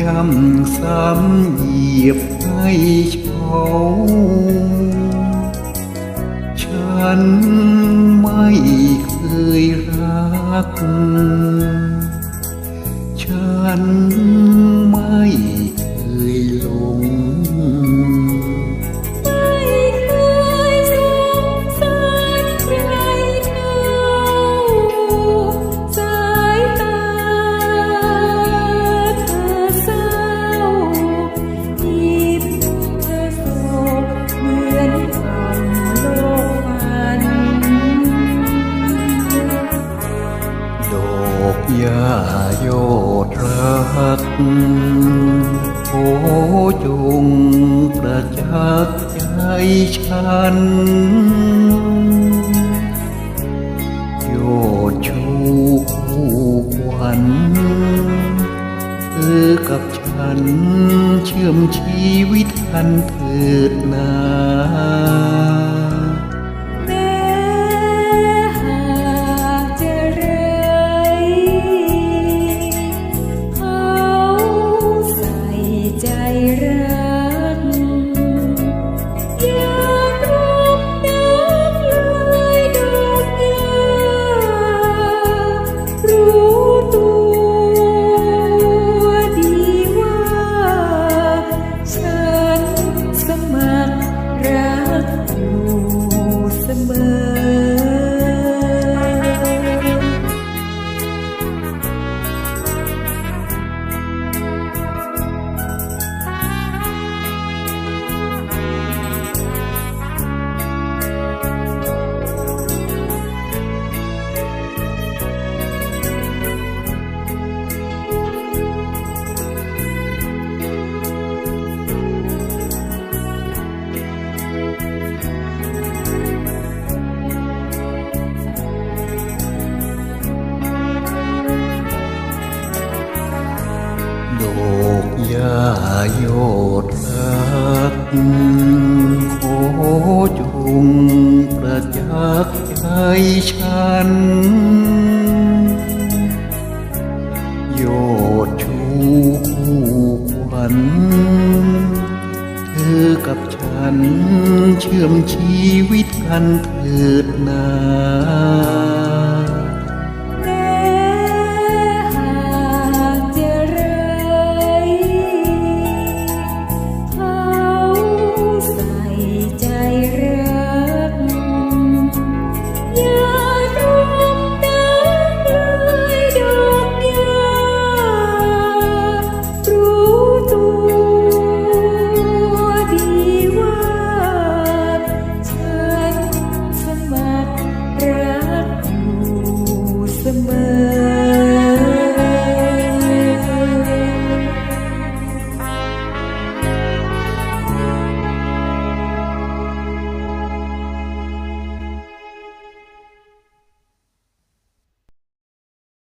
ยำซ้ำเหยียบให้เขาฉันไม่เคยรัก ฉัน อกหญ้าโยดรักโอ้จงประจักษ์ใจฉัน โยดชูคู่ควันเธอกับฉันเชื่อมชีวิตกันเถิดนา กยาโยดรักโคจงประจักษ์ใจฉัน โยดชูคู่ควันเธอกับฉันเชื่อมชีวิตกันเถิดนา